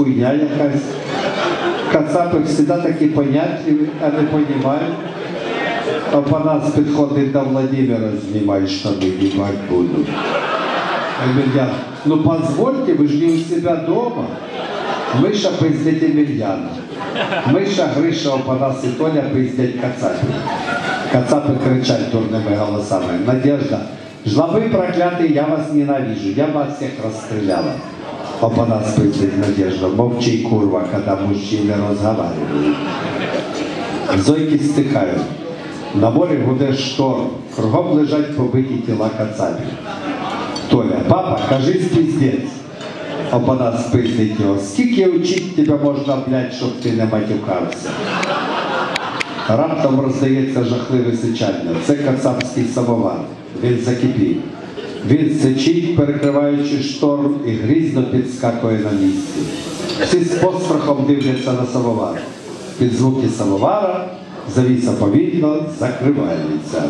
хуйня якась. Кацапи завжди такі понятливі, а не розуміють. А по нас підходить до Владимира, знімай штани, їбать буду. Емельян, ну позвольте, вы же не у себя дома. Миша пиздить Емельяна. Миша, Гриша, Опанас і Толя пиздять Кацапів. Кацапи кричать дурними голосами. Надежда, жлоби проклятые, я вас ненавижу, я вас всех расстреляла. Опанас пиздить Надежда, мовчи, курва, когда мужчины разговаривают. Зойки стихають. На морі гуде шторм, кругом лежать побиті тіла кацапів. Толя, папа, кажись пиздець. Опанас пиздить його. Скільки учить тебе можна, блядь, щоб ти не матюкався? Раптом роздається жахливе сичання. Це кацапський самовар. Він закипів. Він сичить, перекриваючи шторм, і грізно підскакує на місці. Всі з пострахом дивляться на самовар. Під звуки самовара завіса повільно закривається.